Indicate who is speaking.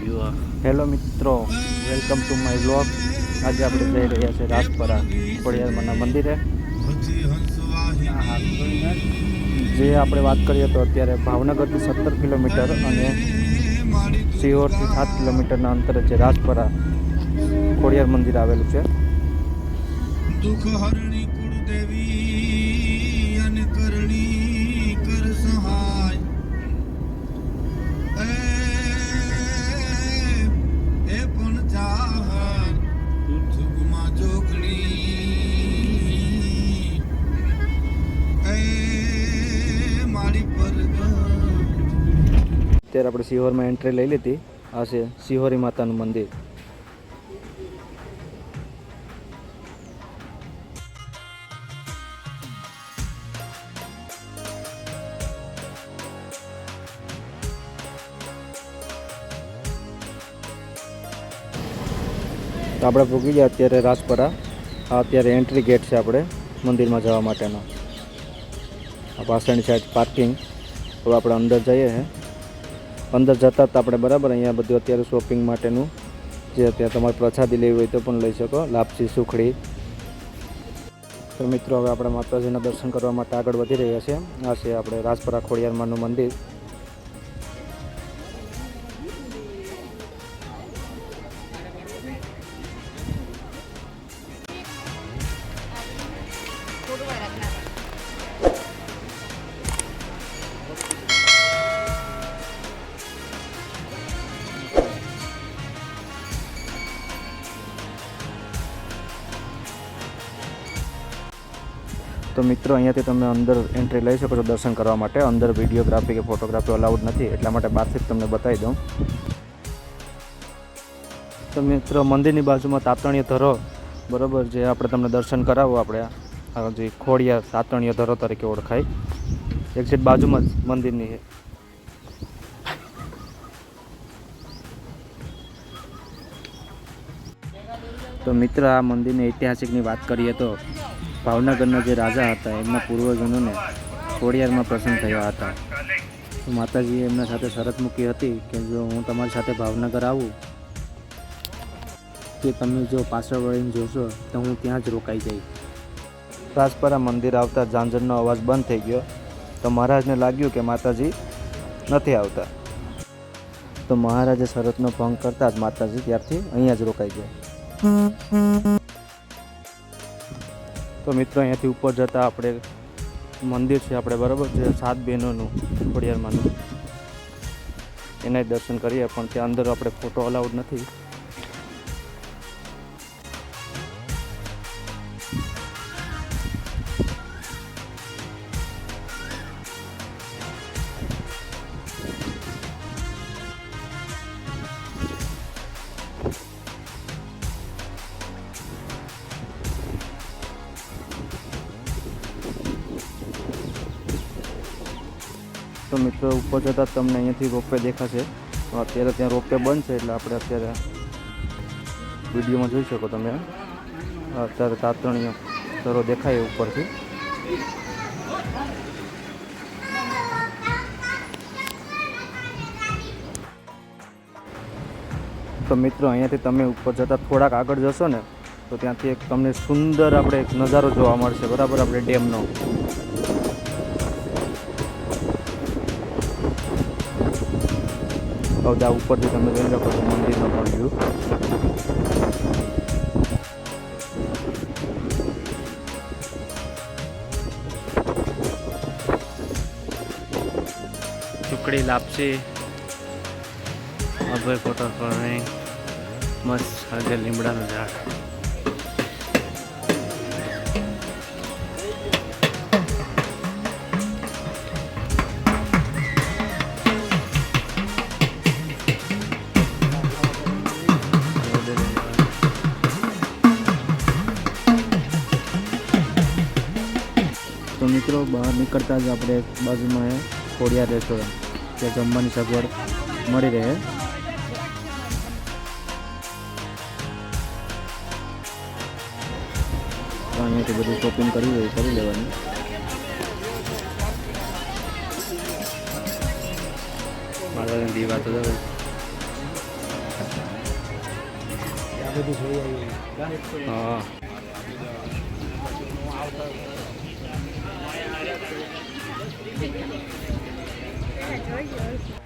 Speaker 1: Hello મિત્રો welcome to my blog આજે આપણે જઈ રહ્યા છીએ રાજપરા ખોડિયારમાંના મંદિરે. જે આપણે વાત કરીએ તો અત્યારે ભાવનગરથી સત્તર કિલોમીટર અને સિહોરથી સાત કિલોમીટરના અંતરે જે રાજપરા ખોડિયાર મંદિર આવેલું છે.
Speaker 2: દુઃખ અને કરણી કર સહાય.
Speaker 1: અત્યારે આપણે સિહોરમાં એન્ટ્રી લઈ લીધી. આ છે સિહોરી માતાનું મંદિર. તો આપણે પૂગી ગયા અત્યારે રાજપરા. આ અત્યારે એન્ટ્રી ગેટ છે આપણે મંદિરમાં જવા માટેનો. આ પાછળની સાઈડ પાર્કિંગ હવે આપણે અંદર જઈએ છે અંદર જતા જ આપણે બરાબર અહીંયા બધું અત્યારે શોપિંગ માટેનું જે અત્યારે તમારે પ્રસાદી લેવી હોય તો પણ લઈ શકો. લાપસી, સુખડી. તો મિત્રો, હવે આપણે માતાજીના દર્શન કરવા માટે આગળ વધી રહ્યા છીએ. આ છે આપણે રાજપરા ખોડિયારમાંનું મંદિર. તો મિત્રો, અહીંયાથી તમે અંદર એન્ટ્રી લઈ શકો છો દર્શન કરવા માટે. અંદર વિડીયોગ્રાફી કે ફોટોગ્રાફી અલાઉડ નથી, એટલા માટે બહારથી તમને બતાવી દઉં. તો મિત્રો, મંદિરની બાજુમાં તાતણીય ધરો, બરાબર, જે આપણે તમને દર્શન કરાવો આપણે. જે ખોડિયા તાતણીય ધરો તરીકે ઓળખાય. એક્ઝેક્ટ બાજુમાં જ મંદિરની છે. તો મિત્ર, આ મંદિરની ઐતિહાસિકની વાત કરીએ તો ભાવનગરના જે રાજા હતા, એમના પૂર્વજોને ખોડિયારમાં પ્રસન્ન થયા હતા. માતાજીએ એમના સાથે શરત મૂકી હતી કે જો હું તમારી સાથે ભાવનગર આવું, કે તમે જો પાછળ વળીને જોશો, તો હું ત્યાં જ રોકાઈ જઈશ. રાજપરા મંદિર આવતા ઝાંઝરનો અવાજ બંધ થઈ ગયો. તો મહારાજને લાગ્યું કે માતાજી નથી આવતા. તો મહારાજે શરતનો ભંગ કરતા જ માતાજી ત્યારથી અહીંયા જ રોકાઈ ગયા. તો મિત્રો, અહીંયાથી ઉપર જતાં આપણે મંદિર છે આપણે, બરાબર? છે સાત બહેનોનું, ખોડિયારમાંનું. એના દર્શન કરીએ, પણ ત્યાં અંદર આપણે ફોટો અલાઉડ નથી. તો મિત્રો, ઉપર જતાં તમને અહીંયાથી રોપવે દેખાશે. અત્યારે ત્યાં રોપવે બંધ છે, એટલે આપણે અત્યારે વિડીયોમાં જોઈ શકો તમે. અત્યારે તાતણીઓ સરો દેખાય ઉપરથી. તો મિત્રો, અહીંયાથી તમે ઉપર જતાં થોડાક આગળ જશો ને, તો ત્યાંથી એક તમને સુંદર આપણે એક નજારો જોવા મળશે. બરાબર, આપણે ડેમનો. બધા ઉપરથી તમે જોઈ શકો છો મંદિરનો પણ વ્યૂ
Speaker 3: સુખડી લાપસી. અભય ફોટો ફરણી મસ્ત આગળ લીમડાનું ઝાડ.
Speaker 1: મિત્રો બહાર નીકળતા જ આપણે બાજુમાં ખોડિયા રેસ્ટોરન્ટ ત્યાં જમવાની સગવડ મળી રહે. તો અહીંયાથી બધું શોપિંગ કરવી હોય કરી લેવાની.
Speaker 3: માતાજીની દીવા તો જવે
Speaker 1: આ બધું જોઈ આવ્યું
Speaker 4: હા